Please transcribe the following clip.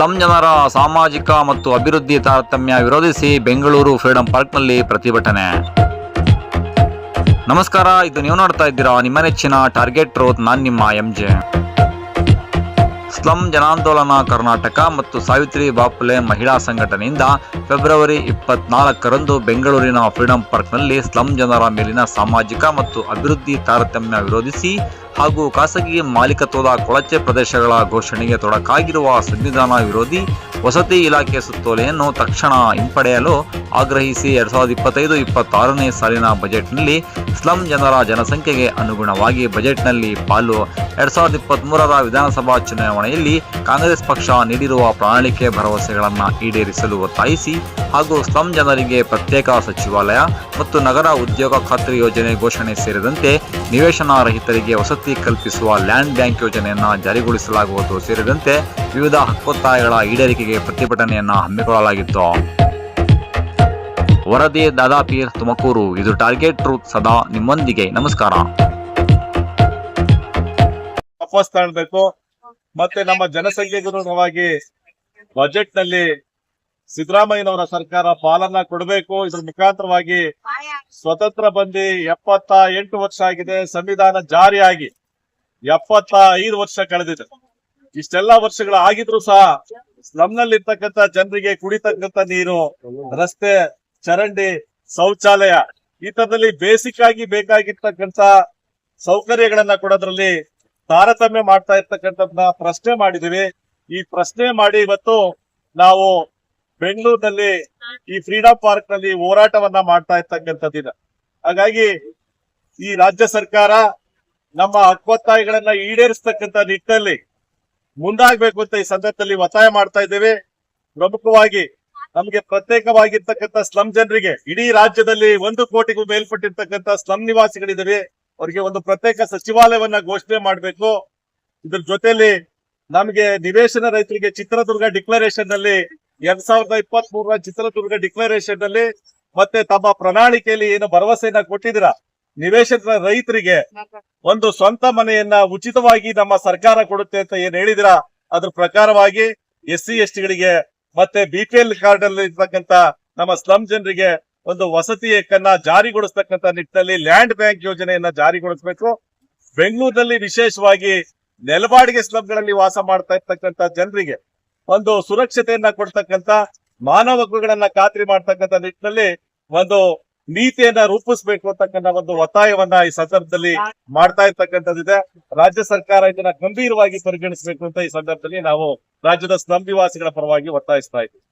Slum ಜನರ ಸಾಮಾಜಿಕ ಮತ್ತು ಅಭಿವೃದ್ಧಿ ತಾರತಮ್ಯ ವಿರೋಧಿಸಿ ಬೆಂಗಳೂರು ಫ್ರೀಡಂ ಪಾರ್ಕ್ನಲ್ಲಿ ಪ್ರತಿಭಟನೆ. ನಮಸ್ಕಾರ, ಇದು ನೀವು ನೋಡ್ತಾ ಇದ್ದೀರಾ ನಿಮ್ಮ ನೆಚ್ಚಿನ ಟಾರ್ಗೆಟ್ ರೋತ್ ನಾನ್ ನಿಮ್ಮ ಎಂಜೆ ಸ್ಲಂ ಜನಾಂದೋಲನ ಕರ್ನಾಟಕ ಮತ್ತು ಸಾವಿತ್ರಿ ಬಾಪುಲೆ ಮಹಿಳಾ ಸಂಘಟನೆಯಿಂದ ಫೆಬ್ರವರಿ ಇಪ್ಪತ್ನಾಲ್ಕರಂದು ಬೆಂಗಳೂರಿನ ಫ್ರೀಡಂ ಪಾರ್ಕ್ನಲ್ಲಿ ಸ್ಲಂ ಜನರ ಮೇಲಿನ ಸಾಮಾಜಿಕ ಮತ್ತು ಅಭಿವೃದ್ಧಿ ತಾರತಮ್ಯ ವಿರೋಧಿಸಿ ಹಾಗೂ ಖಾಸಗಿ ಮಾಲೀಕತ್ವದ ಕೊಳಚೆ ಪ್ರದೇಶಗಳ ಘೋಷಣೆಗೆ ತೊಡಕಾಗಿರುವ ಸಂವಿಧಾನ ವಿರೋಧಿ ವಸತಿ ಇಲಾಖೆ ಸುತ್ತೋಲೆಯನ್ನು ತಕ್ಷಣ ಹಿಂಪಡೆಯಲು ಆಗ್ರಹಿಸಿ ಎರಡ್ ಸಾವಿರದ ಇಪ್ಪತ್ತೈದು, ಇಪ್ಪತ್ತಾರನೇ ಸಾಲಿನ ಬಜೆಟ್ನಲ್ಲಿ ಸ್ಲಂ ಜನರ ಜನಸಂಖ್ಯೆಗೆ ಅನುಗುಣವಾಗಿ ಬಜೆಟ್ನಲ್ಲಿ ಪಾಲು ಎರಡ್ ಸಾವಿರದ ಇಪ್ಪತ್ತ್ಮೂರರ ವಿಧಾನಸಭಾ ಚುನಾವಣೆಯಲ್ಲಿ ಕಾಂಗ್ರೆಸ್ ಪಕ್ಷ ನೀಡಿರುವ ಪ್ರಣಾಳಿಕೆ ಭರವಸೆಗಳನ್ನು ಈಡೇರಿಸಲು ಒತ್ತಾಯಿಸಿ ಹಾಗೂ ಸ್ಲಂ ಜನರಿಗೆ ಪ್ರತ್ಯೇಕ ಸಚಿವಾಲಯ ಮತ್ತು ನಗರ ಉದ್ಯೋಗ ಖಾತ್ರಿ ಯೋಜನೆ ಘೋಷಣೆ ಸೇರಿದಂತೆ ನಿವೇಶನ ರಹಿತರಿಗೆ ವಸತಿ ಕಲ್ಪಿಸುವ ಲ್ಯಾಂಡ್ ಬ್ಯಾಂಕ್ ಯೋಜನೆಯನ್ನು ಜಾರಿಗೊಳಿಸಲಾಗುವುದು ಸೇರಿದಂತೆ ವಿವಿಧ ಹಕ್ಕೊತ್ತಾಯಗಳ ಈಡೇರಿಕೆಗೆ ಪ್ರತಿಭಟನೆಯನ್ನು ಹಮ್ಮಿಕೊಳ್ಳಲಾಗಿತ್ತು. ವರದಿ ದಾದಾಪೀರ್ ತುಮಕೂರು. ಇದು ಟಾರ್ಗೆಟ್ ಟ್ರೂತ್ ಸದಾ ನಿಮ್ಮೊಂದಿಗೆ. ನಮಸ್ಕಾರ. ವಾಪಸ್ ತಗೊಳ್ಬೇಕು. ಮತ್ತೆ ನಮ್ಮ ಜನಸಂಖ್ಯೆಗೆ ಅನುಗುಣವಾಗಿ ಬಜೆಟ್ನಲ್ಲಿ ಸಿದ್ದರಾಮಯ್ಯನವರ ಸರ್ಕಾರ ಪಾಲನ್ನ ಕೊಡಬೇಕು. ಇದ್ರ ಮುಖಾಂತರವಾಗಿ ಸ್ವತಂತ್ರ ಬಂದಿ ಎಪ್ಪತ್ತ ಎಂಟು ವರ್ಷ ಆಗಿದೆ. ಸಂವಿಧಾನ ಜಾರಿಯಾಗಿ ಎಪ್ಪತ್ತ ಐದು ವರ್ಷ ಕಳೆದಿದೆ. ಇಷ್ಟೆಲ್ಲಾ ವರ್ಷಗಳು ಆಗಿದ್ರು ಸಹ ಸ್ಲಂನಲ್ಲಿ ಇರ್ತಕ್ಕಂತ ಜನರಿಗೆ ಕುಡಿತಕ್ಕಂತ ನೀರು, ರಸ್ತೆ, ಚರಂಡಿ, ಶೌಚಾಲಯ ಈ ತರದಲ್ಲಿ ಬೇಸಿಕ್ ಆಗಿ ಬೇಕಾಗಿರ್ತಕ್ಕಂತ ಸೌಕರ್ಯಗಳನ್ನ ಕೊಡೋದ್ರಲ್ಲಿ ತಾರತಮ್ಯ ಮಾಡ್ತಾ ಇರ್ತಕ್ಕಂಥದ್ನ ಪ್ರಶ್ನೆ ಮಾಡಿದೀವಿ ಈ ಪ್ರಶ್ನೆ ಮಾಡಿ ಇವತ್ತು ನಾವು ಬೆಂಗಳೂರಿನಲ್ಲಿ ಈ ಫ್ರೀಡಂ ಪಾರ್ಕ್ನಲ್ಲಿ ಹೋರಾಟವನ್ನ ಮಾಡ್ತಾ ಇರ್ತಕ್ಕಂಥದ್ದಿದೆ ಹಾಗಾಗಿ ಈ ರಾಜ್ಯ ಸರ್ಕಾರ ನಮ್ಮ ಹಕ್ಕೊತ್ತಾಯಗಳನ್ನ ಈಡೇರಿಸ್ತಕ್ಕಂಥ ನಿಟ್ಟಿನಲ್ಲಿ ಮುಂದಾಗ್ಬೇಕು ಅಂತ ಈ ಸಂದರ್ಭದಲ್ಲಿ ಒತ್ತಾಯ ಮಾಡ್ತಾ ಇದ್ದೇವೆ. ಪ್ರಮುಖವಾಗಿ ನಮಗೆ ಪ್ರತ್ಯೇಕವಾಗಿರ್ತಕ್ಕಂಥ ಸ್ಲಂ ಜನರಿಗೆ ಇಡೀ ರಾಜ್ಯದಲ್ಲಿ ಒಂದು ಕೋಟಿಗೂ ಮೇಲ್ಪಟ್ಟಿರ್ತಕ್ಕಂಥ ಸ್ಲಂ ನಿವಾಸಿಗಳಿದ್ದಾರೆ. ಅವರಿಗೆ ಒಂದು ಪ್ರತ್ಯೇಕ ಸಚಿವಾಲಯವನ್ನ ಘೋಷಣೆ ಮಾಡಬೇಕು. ಇದ್ರ ಜೊತೆಲಿ ನಮಗೆ ನಿವೇಶನ ರೈತರಿಗೆ ಚಿತ್ರದುರ್ಗ ಡಿಕ್ಲರೇಷನ್ನಲ್ಲಿ ಎರಡ್ ಸಾವಿರದ ಇಪ್ಪತ್ತ್ ಮೂರರ ಚಿತ್ರದುರ್ಗ ಡಿಕ್ಲರೇಷನ್ನಲ್ಲಿ ಮತ್ತೆ ತಮ್ಮ ಪ್ರಣಾಳಿಕೆಯಲ್ಲಿ ಏನು ಭರವಸೆಯನ್ನ ಕೊಟ್ಟಿದಿರ ನಿವೇಶನ ರೈತರಿಗೆ ಒಂದು ಸ್ವಂತ ಮನೆಯನ್ನ ಉಚಿತವಾಗಿ ನಮ್ಮ ಸರ್ಕಾರ ಕೊಡುತ್ತೆ ಅಂತ ಏನ್ ಹೇಳಿದಿರಾ ಅದ್ರ ಪ್ರಕಾರವಾಗಿ ಎಸ್ ಸಿ ಎಸ್ ಟಿಗಳಿಗೆ ಮತ್ತೆ ಬಿ ಪಿ ಎಲ್ ಕಾರ್ಡ್ ಅಲ್ಲಿ ಇರ್ತಕ್ಕಂತ ನಮ್ಮ ಸ್ಲಂ ಜನರಿಗೆ ಒಂದು ವಸತಿ ಹಕ್ಕನ್ನ ಜಾರಿಗೊಳಿಸ್ತಕ್ಕಂತ ನಿಟ್ಟಿನಲ್ಲಿ ಲ್ಯಾಂಡ್ ಬ್ಯಾಂಕ್ ಯೋಜನೆಯನ್ನ ಜಾರಿಗೊಳಿಸಬೇಕು. ಬೆಂಗಳೂರಿನಲ್ಲಿ ವಿಶೇಷವಾಗಿ ನೆಲಬಾಡಿಗೆ ಸ್ಲಂಗಳಲ್ಲಿ ವಾಸ ಮಾಡ್ತಾ ಇರ್ತಕ್ಕಂಥ ಜನರಿಗೆ ಒಂದು ಸುರಕ್ಷತೆಯನ್ನ ಕೊಡ್ತಕ್ಕಂತ ಮಾನವ ಹಕ್ಕುಗಳನ್ನ ಖಾತ್ರಿ ಮಾಡ್ತಕ್ಕಂಥ ನಿಟ್ಟಿನಲ್ಲಿ ಒಂದು ನೀತಿಯನ್ನ ರೂಪಿಸಬೇಕು ಅಂತಕ್ಕಂಥ ಒಂದು ಒತ್ತಾಯವನ್ನ ಈ ಸಂದರ್ಭದಲ್ಲಿ ಮಾಡ್ತಾ ಇರ್ತಕ್ಕಂಥದ್ದಿದೆ ರಾಜ್ಯ ಸರ್ಕಾರ ಇದನ್ನ ಗಂಭೀರವಾಗಿ ಪರಿಗಣಿಸಬೇಕು ಅಂತ ಈ ಸಂದರ್ಭದಲ್ಲಿ ನಾವು ರಾಜ್ಯದ ಸ್ಲಂ ನಿವಾಸಿಗಳ ಪರವಾಗಿ ಒತ್ತಾಯಿಸ್ತಾ ಇದ್ದೀವಿ.